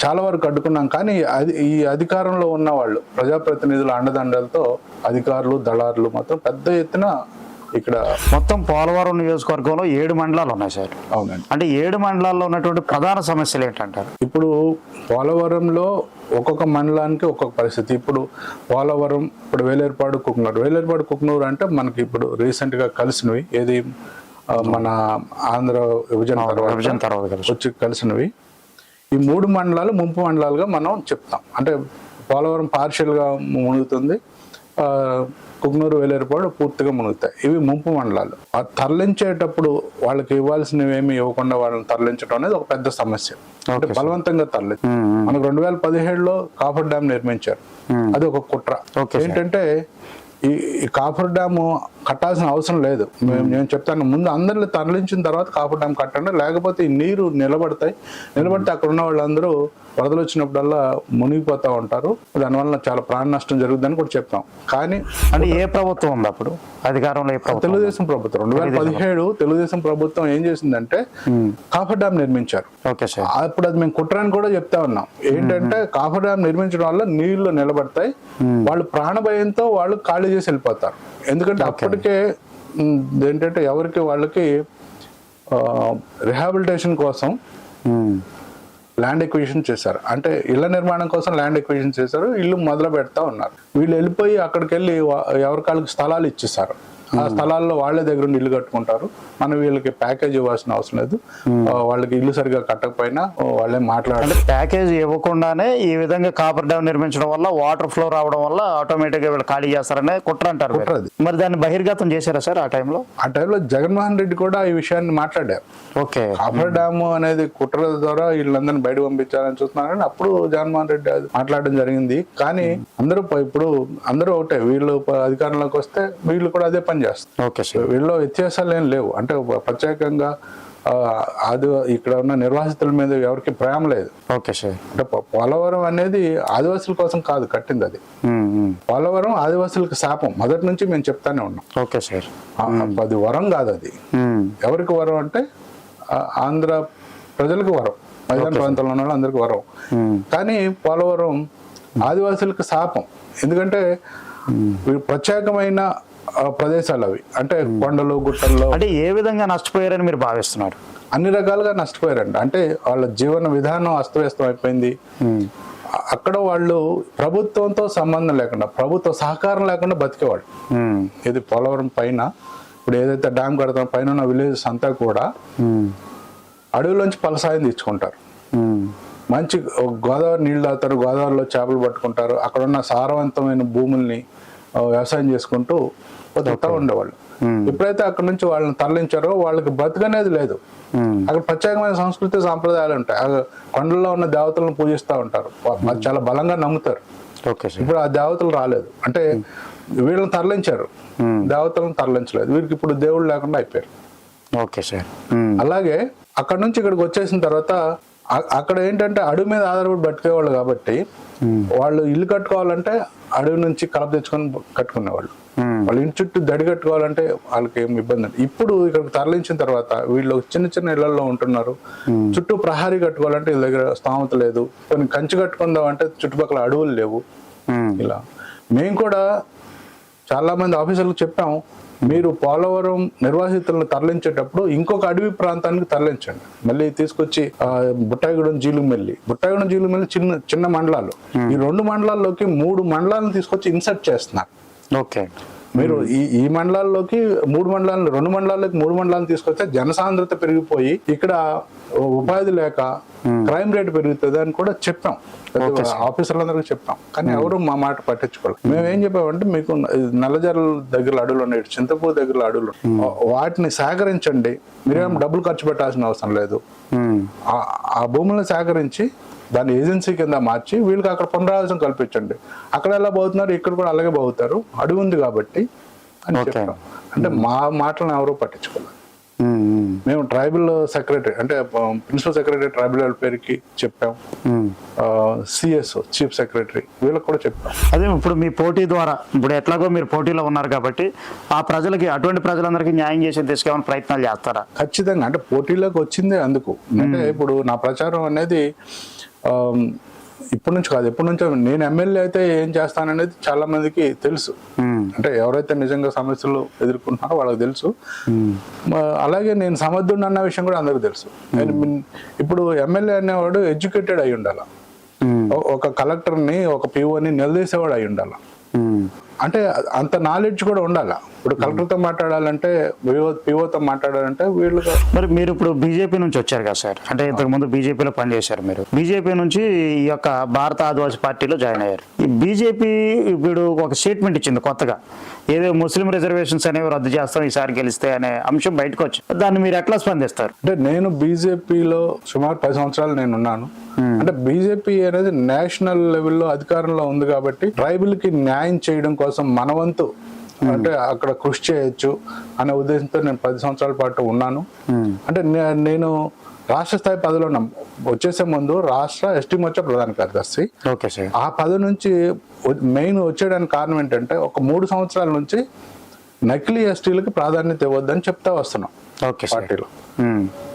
Speaker 3: చాలా వరకు అడ్డుకున్నాం. కానీ అది ఈ అధికారంలో ఉన్న వాళ్ళు ప్రజాప్రతినిధుల అండదండలతో అధికారులు దళారులు మొత్తం పెద్ద ఎత్తున ఇక్కడ
Speaker 2: మొత్తం పోలవరం నియోజకవర్గంలో ఏడు మండలాలు ఉన్నాయి సార్.
Speaker 3: అవునండి.
Speaker 2: అంటే ఏడు మండలాల్లో ఉన్నటువంటి ప్రధాన సమస్యలు ఏంటంటారు?
Speaker 3: ఇప్పుడు పోలవరంలో ఒక్కొక్క మండలానికి ఒక్కొక్క పరిస్థితి. ఇప్పుడు పోలవరం ఇప్పుడు వేలేరుపాడు కుక్నూరు వేలేరుపాడు కుక్నూరు అంటే మనకి ఇప్పుడు రీసెంట్గా కలిసినవి. ఏది? మన ఆంధ్ర విభజన
Speaker 2: విభజన తర్వాత.
Speaker 3: వచ్చి కలిసినవి. ఈ మూడు మండలాలు ముంపు మండలాలుగా మనం చెప్తాం. అంటే పోలవరం partial గా మునుగుతుంది. ఆ, కుక్నూరు వేలేరుపాడు పూర్తిగా మునుగుతాయి. ఇవి ముంపు మండలాలు. ఆ తరలించేటప్పుడు వాళ్ళకి ఇవ్వాల్సినవి ఏమి ఇవ్వకుండా వాళ్ళని తరలించడం అనేది ఒక పెద్ద సమస్య. అంటే బలవంతంగా తరలించ మనకు రెండు వేల పదిహేడులో కాఫర్ డ్యామ్ నిర్మించారు. అది ఒక కుట్ర. ఏంటంటే ఈ ఈ కాఫర్ డ్యామ్ కట్టాల్సిన అవసరం లేదు. మేము నేను చెప్తాను ముందు అందరిని తరలించిన తర్వాత కాఫర్ డ్యామ్ కట్టండి. లేకపోతే ఈ నీరు నిలబడతాయి. నిలబడితే అక్కడ ఉన్న వాళ్ళందరూ వరదలు వచ్చినప్పుడల్లా మునిగిపోతూ ఉంటారు. దానివల్ల చాలా ప్రాణ నష్టం జరుగుతుందని కూడా చెప్తాం. కానీ
Speaker 2: అంటే ఏ ప్రభుత్వం ఉంది అప్పుడు? అధికారంలో
Speaker 3: తెలుగుదేశం ప్రభుత్వం. రెండు వేల పదిహేడు తెలుగుదేశం ప్రభుత్వం ఏం చేసిందంటే కాఫర్ డ్యామ్ నిర్మించారు.
Speaker 2: Okay sir.
Speaker 3: అప్పుడు అది మేము కుట్రని కూడా చెప్తా ఉన్నాం. ఏంటంటే కాఫర్ డ్యామ్ నిర్మించడం వల్ల నీళ్ళు నిలబడతాయి. వాళ్ళు ప్రాణ భయంతో వాళ్ళు ఖాళీ చేసి వెళ్ళిపోతారు. ఎందుకంటే అప్పటికే ఏంటంటే ఎవరికి వాళ్ళకి రిహాబిలిటేషన్ కోసం. ల్యాండ్ ఎక్విజిషన్ చేశారు. అంటే ఇళ్ళ నిర్మాణం కోసం ల్యాండ్ ఎక్విజిషన్ చేశారు. ఇల్లు మొదలు పెడతా ఉన్నారు. వీళ్ళు వెళ్ళిపోయి అక్కడికి వెళ్ళి ఎవరి కాళ్ళకి స్థలాలు ఇచ్చేసారు ఆ స్థలాల్లో వాళ్ళే దగ్గర ఇల్లు కట్టుకుంటారు. మనం వీళ్ళకి ప్యాకేజ్ ఇవ్వాల్సిన అవసరం లేదు. వాళ్ళకి ఇల్లు సరిగా కట్టకపోయినా వాళ్ళే మాట్లాడాలి.
Speaker 2: ప్యాకేజ్ ఇవ్వకుండానే ఈ విధంగా కాపర్ డ్యామ్ నిర్మించడం వల్ల వాటర్ ఫ్లో రావడం వల్ల ఆటోమేటిక్గా వీళ్ళు ఖాళీ చేస్తారనే కుట్ర అంటారు మీరు. దాన్ని బహిర్గతం చేశారా సార్ ఆ టైంలో?
Speaker 3: ఆ టైంలో జగన్మోహన్ రెడ్డి కూడా ఈ విషయాన్ని మాట్లాడారు.
Speaker 2: ఓకే.
Speaker 3: కాఫర్ డ్యామ్ అనేది కుట్ర ద్వారా వీళ్ళందరినీ బయట పంపించాలని చూస్తున్నారని అప్పుడు జగన్మోహన్ రెడ్డి మాట్లాడడం జరిగింది. కానీ అందరూ ఇప్పుడు అందరూ ఒకటే వీళ్ళు అధికారంలోకి వస్తే వీళ్ళు కూడా అదే పని చేస్తారు.
Speaker 2: Okay sir.
Speaker 3: వీళ్ళు వ్యత్యాసాలు ఏం లేవు. అంటే ఒక ప్రత్యేకంగా ఆది ఇక్కడ ఉన్న నిర్వాసితుల మీద ఎవరికి ప్రేమ లేదు.
Speaker 2: Okay sir.
Speaker 3: అంటే పోలవరం అనేది ఆదివాసుల కోసం కాదు కట్టింది అది. పోలవరం ఆదివాసులకు శాపం. మొదటి నుంచి మేము చెప్తానే ఉన్నాం.
Speaker 2: Okay sir.
Speaker 3: అది వరం కాదు అది. ఎవరికి వరం అంటే ఆంధ్ర ప్రజలకు వరం. మైదాన ప్రాంతంలో ఉన్న అందరికి వరం. కానీ పోలవరం ఆదివాసులకు శాపం. ఎందుకంటే ప్రత్యేకమైన ప్రదేశాలు అవి. అంటే కొండలు గుట్టల్లో.
Speaker 2: అంటే ఏ విధంగా నష్టపోయారని మీరు భావిస్తున్నారు?
Speaker 3: అన్ని రకాలుగా నష్టపోయారండి అంటే వాళ్ళ జీవన విధానం అస్తవ్యస్తం అయిపోయింది. అక్కడ వాళ్ళు ప్రభుత్వంతో సంబంధం లేకుండా ప్రభుత్వ సహకారం లేకుండా బతికేవాళ్ళు. ఇది పోలవరం పైన ఇప్పుడు ఏదైతే డ్యామ్ కడతాం పైన ఉన్న విలేజెస్ అంతా కూడా. అడవిలోంచి పలసాయం తెచ్చుకుంటారు
Speaker 2: ఉమ్.
Speaker 3: మంచి గోదావరి నీళ్ళు తాగుతారు గోదావరిలో చేపలు పట్టుకుంటారు. అక్కడ ఉన్న సారవంతమైన భూముల్ని వ్యవసాయం చేసుకుంటూ బతుకుతూ ఉండేవాళ్ళు. ఎప్పుడైతే అక్కడ నుంచి వాళ్ళని తరలించారో వాళ్ళకి బతుకనేది లేదు. అక్కడ ప్రత్యేకమైన సంస్కృతి సాంప్రదాయాలు ఉంటాయి. కొండల్లో ఉన్న దేవతలను పూజిస్తూ ఉంటారు. చాలా బలంగా నమ్ముతారు.
Speaker 2: Okay sir.
Speaker 3: ఇప్పుడు ఆ దేవతలు రాలేదు. అంటే వీళ్ళని తరలించారు. దేవతలను తరలించలేదు. వీరికి ఇప్పుడు దేవుళ్ళు లేకుండా అయిపోయారు.
Speaker 2: Okay sir.
Speaker 3: అలాగే అక్కడ నుంచి ఇక్కడికి వచ్చేసిన తర్వాత అక్కడ ఏంటంటే అడవి మీద ఆధారపడి బతికేవాళ్ళు కాబట్టి వాళ్ళు ఇల్లు కట్టుకోవాలంటే అడవి నుంచి కలప తెచ్చుకొని కట్టుకునేవాళ్ళు. వాళ్ళు ఇంటి చుట్టూ దడి కట్టుకోవాలంటే వాళ్ళకి ఏం ఇబ్బంది లేదు. ఇప్పుడు ఇక్కడికి తరలించిన తర్వాత వీళ్ళు చిన్న చిన్న ఇళ్ళలో ఉంటున్నారు. చుట్టూ ప్రహారీ కట్టుకోవాలంటే వీళ్ళ దగ్గర స్థామత లేదు. కొన్ని కంచి కట్టుకుందాం అంటే చుట్టుపక్కల అడవులు లేవు. ఇలా. మేము కూడా చాలా మంది ఆఫీసర్లకు చెప్పాం మీరు పోలవరం నిర్వాసితులను తరలించేటప్పుడు ఇంకొక అడవి ప్రాంతానికి తరలించండి. మళ్ళీ తీసుకొచ్చి ఆ, బుట్టాయిగూడెం జీలుమెల్లి బుట్టాయిగూడెం జీలుమెల్లి చిన్న చిన్న మండలాలు. ఈ రెండు మండలాల్లోకి మూడు మండలాలను తీసుకొచ్చి ఇన్సర్ట్ చేస్తున్నారు.
Speaker 2: ఓకే.
Speaker 3: మీరు ఈ ఈ మండలాల్లోకి మూడు మండలాలు రెండు మండలాల్లోకి మూడు మండలాలను తీసుకొస్తే జనసాంద్రత పెరిగిపోయి ఇక్కడ ఉపాధి లేక క్రైమ్ రేట్ పెరుగుతుంది అని కూడా చెప్పాం. ఆఫీసర్లందరికీ చెప్పాం కానీ ఎవరు మా మాట పట్టించుకోలేదు మేము ఏం చెప్పామంటే మీకు నల్లజర్ల దగ్గర అడవులు ఉన్నాయి చింతపూర్ దగ్గర అడవులు ఉన్నాయి. వాటిని సేకరించండి. మీరేం డబ్బులు ఖర్చు పెట్టాల్సిన అవసరం లేదు. ఆ- భూములను సేకరించి దాన్ని ఏజెన్సీ కింద మార్చి వీళ్ళకి అక్కడ పునరావాసం కల్పించండి. అక్కడ ఎలా బాగుతున్నారు ఇక్కడ కూడా అలాగే బాగుతారు అడుగు ఉంది కాబట్టి అని. చెప్పాం అంటే మా మాటలను ఎవరూ పట్టించుకోలేదు.
Speaker 2: ఉమ్.
Speaker 3: మేము ట్రైబల్ సెక్రటరీ అంటే ప్రిన్సిపల్ సెక్రటరీ ట్రైబల్ వెల్ఫేర్కి చెప్పాం. సిఎస్ చీఫ్ సెక్రటరీ వీళ్ళకి కూడా చెప్పాం.
Speaker 2: అదే ఇప్పుడు మీ పోటీ ద్వారా ఇప్పుడు ఎట్లాగో మీరు పోటీలో ఉన్నారు కాబట్టి ఆ ప్రజలకి అటువంటి ప్రజలందరికీ న్యాయం చేసే ఏమైనా ప్రయత్నాలు చేస్తారా?
Speaker 3: ఖచ్చితంగా అంటే పోటీలోకి వచ్చిందే అందుకు. అంటే ఇప్పుడు నా ప్రచారం అనేది ఇప్పటి నుంచి కాదు ఎప్పటి నుంచో నేను ఎమ్మెల్యే అయితే ఏం చేస్తాననేది చాలా మందికి తెలుసు. అంటే ఎవరైతే నిజంగా సమస్యలు ఎదుర్కొంటున్నారో వాళ్ళకి తెలుసు. అలాగే నేను సమర్థుడు అన్న విషయం కూడా అందరికీ తెలుసు. ఇప్పుడు ఎమ్మెల్యే అనేవాడు ఎడ్యుకేటెడ్ అయి ఉండాలి. ఒక కలెక్టర్ని ఒక పిఓని నిలదీసేవాడు అయి ఉండాలి. అంటే అంత నాలెడ్జ్ కూడా ఉండాలి. ఇప్పుడు కలెక్టర్తో మాట్లాడాలంటే పిఓ పిఓతో మాట్లాడాలంటే వీళ్ళు
Speaker 2: మరి మీరు ఇప్పుడు బీజేపీ నుంచి వచ్చారు కదా సార్. అంటే ఇంతకు ముందు బీజేపీలో పనిచేశారు మీరు. బీజేపీ నుంచి ఈ యొక్క భారత ఆదివాసీ పార్టీలో జాయిన్ అయ్యారు. ఈ బీజేపీ ఇప్పుడు ఒక స్టేట్మెంట్ ఇచ్చింది కొత్తగా. ఏదో ముస్లిం రిజర్వేషన్స్ అనేవి రద్దు చేస్తాం ఈసారి గెలిస్తే అనే అంశం బయటకు వచ్చి దాన్ని మీరు ఎట్లా స్పందిస్తారు?
Speaker 3: అంటే నేను బీజేపీలో సుమారు పది సంవత్సరాలు నేను ఉన్నాను. అంటే బీజేపీ అనేది నేషనల్ లెవెల్లో అధికారంలో ఉంది కాబట్టి ట్రైబల్కి న్యాయం చేయడం కోసం మన వంతు అంటే అక్కడ కృషి చేయొచ్చు అనే ఉద్దేశంతో నేను పది సంవత్సరాల పాటు ఉన్నాను. అంటే నేను రాష్ట్ర స్థాయి పదవిలో ఉన్నాం. వచ్చేసే ముందు రాష్ట్ర ఎస్టీ మోర్చా ప్రధాన కార్యదర్శి.
Speaker 2: Okay sir.
Speaker 3: ఆ పదవి నుంచి మెయిన్ వచ్చేయడానికి కారణం ఏంటంటే ఒక మూడు సంవత్సరాల నుంచి నకిలీ ఎస్టీలకి ప్రాధాన్యత ఇవ్వద్దని చెప్తా వస్తున్నాం
Speaker 2: ఓకే
Speaker 3: పార్టీలో.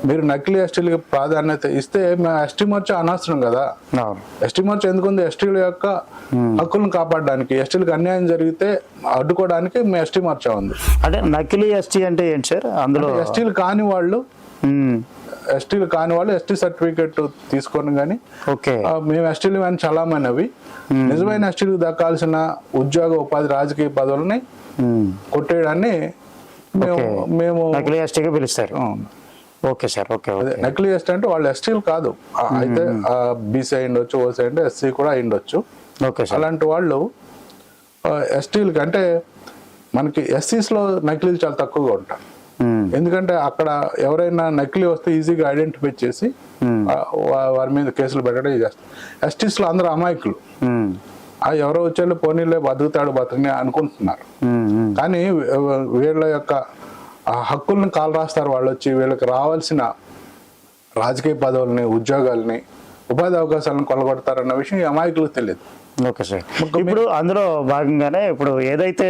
Speaker 3: మీరు నకిలీ ఎస్టీలకి ప్రాధాన్యత ఇస్తే ఎస్టీ మోర్చా అనవసరం కదా. ఎస్టీ మోర్చా ఎందుకుంది? ఎస్టీల యొక్క హక్కులను కాపాడడానికి ఎస్టీలకు అన్యాయం జరిగితే అడ్డుకోవడానికి మీ ఎస్టీ మోర్చా ఉంది
Speaker 2: అంటే నకిలీ ఎస్టీ అంటే ఏంటి సార్? అందులో
Speaker 3: ఎస్టీలు కాని వాళ్ళు. ఎస్టీలు కాని వాళ్ళు ఎస్టీ సర్టిఫికేట్ తీసుకొని కానీ
Speaker 2: ఓకే.
Speaker 3: మేము ఎస్టీలు కానీ చలామైనవి నిజమైన ఎస్టీలకు దక్కాల్సిన ఉద్యోగ ఉపాధి రాజకీయ పదవులని. కొట్టేయడాన్ని మేము. మేము
Speaker 2: పిలుస్తారు. ఓకే సార్ ఓకే
Speaker 3: నకిలీ ఎస్టీ అంటే వాళ్ళు ఎస్టీలు కాదు. అయితే బీసీ అయి ఉండొచ్చు ఓసీ అంటే ఎస్సీ కూడా అయి ఉండొచ్చు
Speaker 2: ఓకే సార్.
Speaker 3: అలాంటి వాళ్ళు ఎస్టీలకి అంటే మనకి SCs లో నకిలీలు చాలా తక్కువగా ఉంటారు
Speaker 2: ఉమ్.
Speaker 3: ఎందుకంటే అక్కడ ఎవరైనా నకిలీ వస్తే ఈజీగా ఐడెంటిఫై చేసి వారి మీద కేసులు పెట్టడం చేస్తారు. ఎస్టీస్లో అందరూ అమాయకులు. ఆ ఎవరో వచ్చేళ్ళు పోనీలే బతుకుతాడు బతుకుని అనుకుంటున్నారు. కానీ వీళ్ళ యొక్క ఆ హక్కుల్ని కాలు రాస్తారు వాళ్ళు వచ్చి వీళ్ళకి రావాల్సిన రాజకీయ పదవుల్ని ఉద్యోగాల్ని ఉపాధి అవకాశాలను కొలగొడతారన్న విషయం ఈ అమాయకులకు తెలియదు
Speaker 2: ఓకే సార్. ఇప్పుడు అందులో భాగంగానే ఇప్పుడు ఏదైతే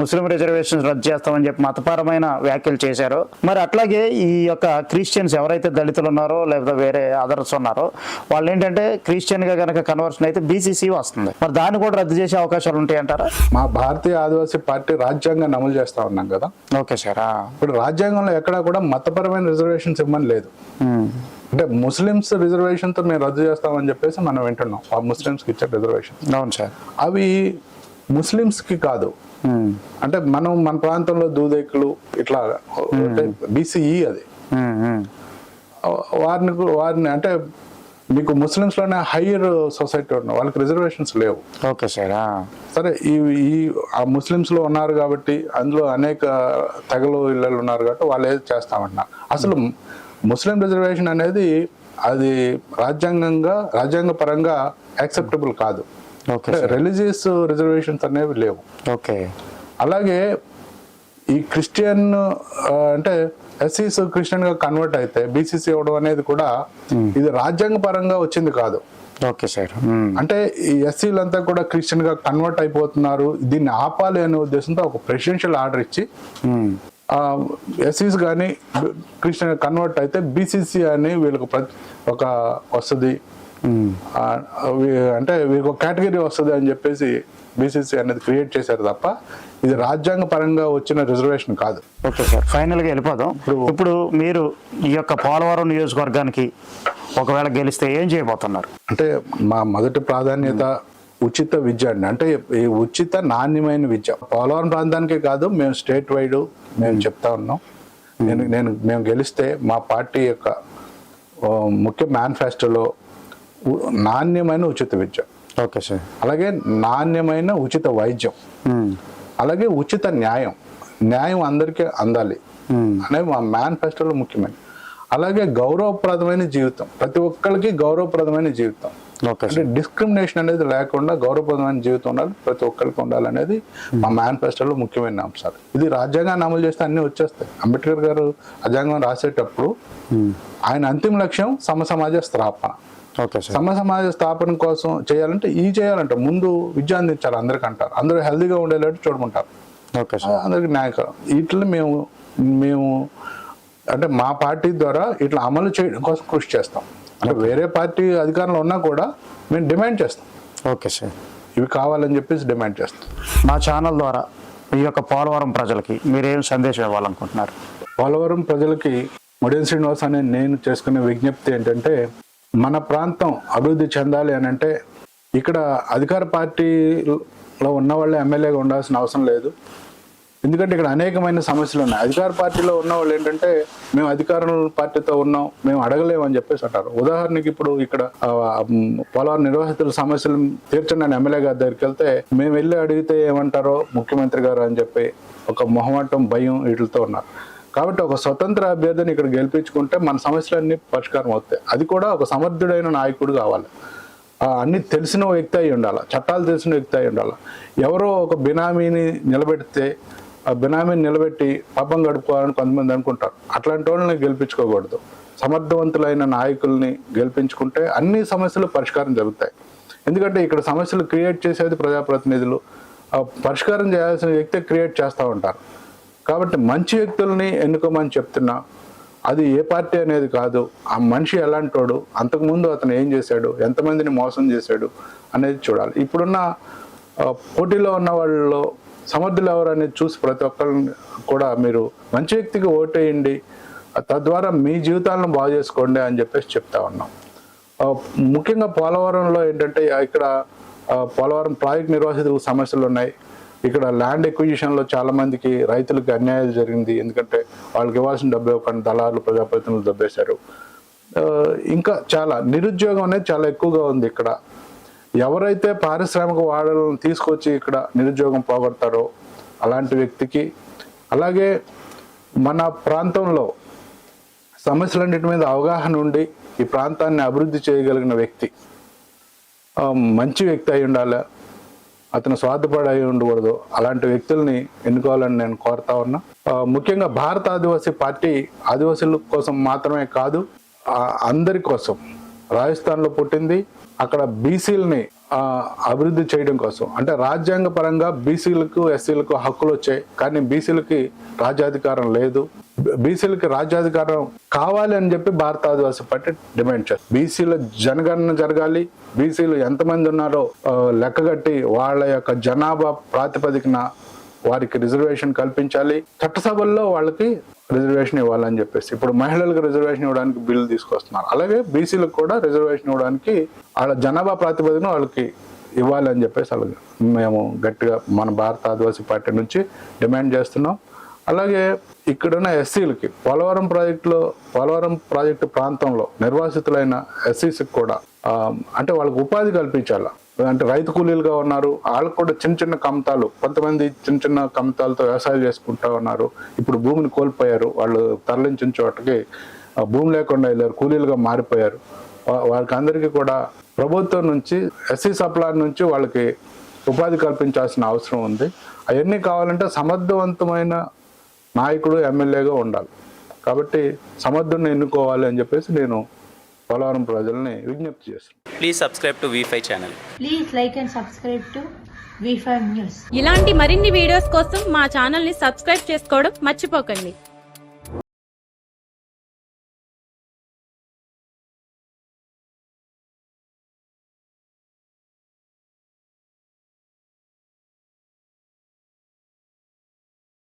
Speaker 2: ముస్లిం రిజర్వేషన్స్ రద్దు చేస్తామని చెప్పి మతపరమైన వ్యాఖ్యలు చేశారో మరి అట్లాగే ఈ యొక్క క్రిస్టియన్స్ ఎవరైతే దళితులు ఉన్నారో లేకపోతే వేరే అదర్స్ ఉన్నారో వాళ్ళు ఏంటంటే క్రిస్టియన్గా కనుక కన్వర్షన్ అయితే బీసీసీ వస్తుంది. మరి దాన్ని కూడా రద్దు చేసే అవకాశాలు ఉంటాయి అంటారా?
Speaker 3: మా భారతీయ ఆదివాసీ పార్టీ రాజ్యాంగాన్ని అమలు చేస్తా ఉన్నాం కదా.
Speaker 2: Okay sir.
Speaker 3: ఇప్పుడు రాజ్యాంగంలో ఎక్కడా కూడా మతపరమైన రిజర్వేషన్స్ ఇవ్వని లేదు. అంటే ముస్లిమ్స్ రిజర్వేషన్తో మేము రద్దు చేస్తామని చెప్పేసి మనం వింటున్నాం. ఆ ముస్లిమ్స్కి ఇచ్చే రిజర్వేషన్.
Speaker 2: అవును సార్.
Speaker 3: అవి ముస్లిమ్స్కి కాదు. అంటే మనం మన ప్రాంతంలో దూదేకులు ఇట్లా అంటే బీసీఈ అది. వారిని వారిని అంటే మీకు ముస్లిమ్స్లోనే హయ్యర్ సొసైటీ ఉన్న వాళ్ళకి రిజర్వేషన్స్ లేవు.
Speaker 2: Okay sir.
Speaker 3: సరే ఈ ఈ ఆ ముస్లిమ్స్లో ఉన్నారు కాబట్టి అందులో అనేక తెగలు ఇళ్ళలు ఉన్నారు కాబట్టి వాళ్ళు ఏది చేస్తామన్నారు అసలు ముస్లిం రిజర్వేషన్ అనేది అది రాజ్యాంగంగా రాజ్యాంగ పరంగా యాక్సెప్టబుల్ కాదు రిలీజియస్ రిజర్వేషన్స్ అనేవి లేవు.
Speaker 2: ఓకే.
Speaker 3: అలాగే ఈ క్రిస్టియన్ అంటే ఎస్సీస్ క్రిస్టియన్గా కన్వర్ట్ అయితే బీసీసీ ఇవ్వడం అనేది కూడా ఇది రాజ్యాంగ పరంగా వచ్చింది కాదు.
Speaker 2: Okay sir.
Speaker 3: అంటే ఈ ఎస్సీలంతా కూడా క్రిస్టియన్గా కన్వర్ట్ అయిపోతున్నారు. దీన్ని ఆపాలి అనే ఉద్దేశంతో ఒక ప్రెసిడెన్షియల్ ఆర్డర్ ఇచ్చి. ఎస్సీస్ కానీ క్రిస్టియన్ కన్వర్ట్ అయితే బీసీసీ అని వీళ్ళకి ఒక వస్తుంది. అంటే వీళ్ళకి ఒక కేటగిరీ వస్తుంది అని చెప్పేసి బీసీసీ అనేది క్రియేట్ చేశారు తప్ప ఇది రాజ్యాంగ పరంగా వచ్చిన రిజర్వేషన్ కాదు.
Speaker 2: ఓకే సార్ ఫైనల్గా వెళ్ళిపోదాం. ఇప్పుడు మీరు ఈ యొక్క పోలవరం నియోజకవర్గానికి ఒకవేళ గెలిస్తే ఏం చేయబోతున్నారు?
Speaker 3: అంటే మా మొదటి ప్రాధాన్యత ఉచిత విద్య అండి. అంటే ఈ ఉచిత నాణ్యమైన విద్య. పోలవరం ప్రాంతానికే కాదు మేము స్టేట్ వైడ్ మేము. చెప్తా ఉన్నాం. నేను నేను మేము గెలిస్తే మా పార్టీ యొక్క ముఖ్య మేనిఫెస్టోలో నాణ్యమైన ఉచిత విద్య.
Speaker 2: Okay sir.
Speaker 3: అలాగే నాణ్యమైన ఉచిత వైద్యం. అలాగే ఉచిత న్యాయం. న్యాయం అందరికీ అందాలి. అనేది మా మేనిఫెస్టోలో ముఖ్యమైన అలాగే గౌరవప్రదమైన జీవితం. ప్రతి ఒక్కరికి గౌరవప్రదమైన జీవితం. అంటే డిస్క్రిమినేషన్ అనేది లేకుండా గౌరవప్రదమైన జీవితం ఉండాలి ప్రతి ఒక్కరికి ఉండాలనేది మా మేనిఫెస్టోలో ముఖ్యమైన అంశాలు ఇది రాజ్యాంగాన్ని అమలు చేస్తే అన్ని వచ్చేస్తాయి. అంబేద్కర్ గారు రాజ్యాంగం రాసేటప్పుడు
Speaker 2: ఉమ్.
Speaker 3: ఆయన అంతిమ లక్ష్యం సమసమాజ స్థాపన.
Speaker 2: Okay sir.
Speaker 3: సమ సమాజ స్థాపన కోసం చేయాలంటే ఈ చేయాలంటే. ముందు విద్య అందించాలి అందరికి అంటారు. అందరూ హెల్దీగా ఉండేటట్టు చూడమంటారు.
Speaker 2: Okay sir.
Speaker 3: అందరికి న్యాయకరం. వీటిని మేము మేము అంటే మా పార్టీ ద్వారా ఇట్లా అమలు చేయడం కోసం కృషి చేస్తాం. అంటే వేరే పార్టీ అధికారంలో ఉన్నా కూడా మేము డిమాండ్ చేస్తాం.
Speaker 2: ఓకే సార్
Speaker 3: ఇవి కావాలని చెప్పేసి డిమాండ్ చేస్తాం.
Speaker 2: మా ఛానల్ ద్వారా ఈ యొక్క పోలవరం ప్రజలకి మీరేం సందేశం ఇవ్వాలనుకుంటున్నారు?
Speaker 3: పోలవరం ప్రజలకి మొడేన్ శ్రీనివాస్ అనే నేను చేసుకునే విజ్ఞప్తి ఏంటంటే మన ప్రాంతం అభివృద్ధి చెందాలి అని అంటే ఇక్కడ అధికార పార్టీలో ఉన్న వాళ్ళే ఎమ్మెల్యేగా ఉండాల్సిన అవసరం లేదు. ఎందుకంటే ఇక్కడ అనేకమైన సమస్యలు ఉన్నాయి. అధికార పార్టీలో ఉన్న వాళ్ళు ఏంటంటే మేము అధికార పార్టీతో ఉన్నాం మేము అడగలేము అని చెప్పేసి అంటారు. ఉదాహరణకి ఇప్పుడు ఇక్కడ ఆ, నిర్వహితుల నిర్వాసితుల సమస్యలు తీర్చండి అని ఎమ్మెల్యే గారి దగ్గరికి వెళ్తే మేము వెళ్ళి అడిగితే ఏమంటారో ముఖ్యమంత్రి గారు అని చెప్పి ఒక మొహమాటం భయం వీటితో ఉన్నారు. కాబట్టి ఒక స్వతంత్ర అభ్యర్థిని ఇక్కడ గెలిపించుకుంటే మన సమస్యలన్నీ పరిష్కారం అవుతాయి. అది కూడా ఒక సమర్థుడైన నాయకుడు కావాలి. అన్ని తెలిసిన వ్యక్తి అయి ఉండాలి. చట్టాలు తెలిసిన వ్యక్తి అయి ఉండాలి. ఎవరో ఒక బినామీని నిలబెడితే ఆ బినామీని నిలబెట్టి పాపం గడుపుకోవాలని కొంతమంది అనుకుంటారు. అట్లాంటి వాళ్ళని గెలిపించుకోకూడదు. సమర్థవంతులైన నాయకుల్ని గెలిపించుకుంటే అన్ని సమస్యలు పరిష్కారం జరుగుతాయి. ఎందుకంటే ఇక్కడ సమస్యలు క్రియేట్ చేసేది ప్రజాప్రతినిధులు. ఆ పరిష్కారం చేయాల్సిన వ్యక్తి క్రియేట్ చేస్తూ ఉంటారు. కాబట్టి మంచి వ్యక్తుల్ని ఎన్నుకోమని చెప్తున్నా అది ఏ పార్టీ అనేది కాదు ఆ మనిషి ఎలాంటోడు అంతకుముందు అతను ఏం చేశాడు ఎంతమందిని మోసం చేశాడు అనేది చూడాలి. ఇప్పుడున్న పోటీలో ఉన్న వాళ్ళలో సమర్థులు ఎవరు అనేది చూసి ప్రతి ఒక్కరిని కూడా మీరు మంచి వ్యక్తికి ఓటేయండి. తద్వారా మీ జీవితాలను బాగు చేసుకోండి అని చెప్పేసి చెప్తా ఉన్నాం. ముఖ్యంగా పోలవరంలో ఏంటంటే ఇక్కడ పోలవరం ప్రాజెక్ట్ నిర్వాసితులకు సమస్యలు ఉన్నాయి. ఇక్కడ ల్యాండ్ ఎక్విజిషన్లో చాలామందికి రైతులకు అన్యాయం జరిగింది. ఎందుకంటే వాళ్ళకి ఇవ్వాల్సిన డబ్బు ఇవ్వకుండా దళారులు ప్రజాప్రతినిధులు దబ్బేశారు. ఇంకా చాలా నిరుద్యోగం అనేది చాలా ఎక్కువగా ఉంది ఇక్కడ. ఎవరైతే పారిశ్రామిక వాడలను తీసుకొచ్చి ఇక్కడ నిరుద్యోగం పోగొడతారో అలాంటి వ్యక్తికి అలాగే మన ప్రాంతంలో సమస్యలన్నిటి మీద అవగాహన ఉండి ఈ ప్రాంతాన్ని అభివృద్ధి చేయగలిగిన వ్యక్తి మంచి వ్యక్తి అయి ఉండాలి? అతను స్వార్థపడి అయి ఉండకూడదు. అలాంటి వ్యక్తుల్ని ఎన్నుకోవాలని నేను కోరుతా ఉన్నా. ముఖ్యంగా భారత ఆదివాసీ పార్టీ ఆదివాసీల కోసం మాత్రమే కాదు అందరి కోసం రాజస్థాన్లో పుట్టింది. అక్కడ బీసీలని అభివృద్ధి చేయడం కోసం. అంటే రాజ్యాంగ పరంగా బీసీలకు ఎస్సీలకు హక్కులు వచ్చాయి. కానీ బీసీలకి రాజ్యాధికారం లేదు. బీసీలకి రాజ్యాధికారం కావాలి అని చెప్పి భారత ఆదివాసీ పార్టీ డిమాండ్ చేస్తారు బీసీల జనగణన జరగాలి. బీసీలు ఎంతమంది ఉన్నారో లెక్కగట్టి వాళ్ళ యొక్క జనాభా ప్రాతిపదికన వారికి రిజర్వేషన్ కల్పించాలి. చట్టసభల్లో వాళ్ళకి రిజర్వేషన్ ఇవ్వాలని చెప్పేసి ఇప్పుడు మహిళలకు రిజర్వేషన్ ఇవ్వడానికి బిల్లు తీసుకొస్తున్నారు. అలాగే బీసీలకు కూడా రిజర్వేషన్ ఇవ్వడానికి వాళ్ళ జనాభా ప్రాతిపదికన వాళ్ళకి ఇవ్వాలని చెప్పేసి వాళ్ళకి మేము గట్టిగా మన భారత ఆదివాసీ పార్టీ నుంచి డిమాండ్ చేస్తున్నాం. అలాగే ఇక్కడున్న ఎస్సీలకి పోలవరం ప్రాజెక్టులో పోలవరం ప్రాజెక్టు ప్రాంతంలో నిర్వాసితులైన ఎస్సీస్కి కూడా అంటే వాళ్ళకి ఉపాధి కల్పించాలి? అంటే రైతు కూలీలుగా ఉన్నారు. వాళ్ళకు కూడా చిన్న చిన్న కమతాలు. కొంతమంది చిన్న చిన్న కమతాలతో వ్యవసాయం చేసుకుంటా ఉన్నారు. ఇప్పుడు భూమిని కోల్పోయారు. వాళ్ళు తరలించిన చోటకి భూమి లేకుండా వెళ్ళారు. కూలీలుగా మారిపోయారు. వా- వారికి అందరికీ కూడా ప్రభుత్వం నుంచి ఎస్సీ సప్లాన్ నుంచి వాళ్ళకి ఉపాధి కల్పించాల్సిన అవసరం ఉంది. అవన్నీ కావాలంటే సమర్థవంతమైన నాయకుడు ఎమ్మెల్యేగా ఉండాలి. కాబట్టి సమర్థుని ఎన్నుకోవాలి అని చెప్పేసి నేను పోలవరం ప్రజల్ని విజ్ఞప్తి చేస్తున్నాను
Speaker 4: Please subscribe to V5 channel.
Speaker 5: Please like and subscribe to V5 News.
Speaker 6: ఇలాంటి మరిన్ని వీడియోస్ కోసం మా ఛానల్ని సబ్స్క్రైబ్ చేసుకోవడం మర్చిపోకండి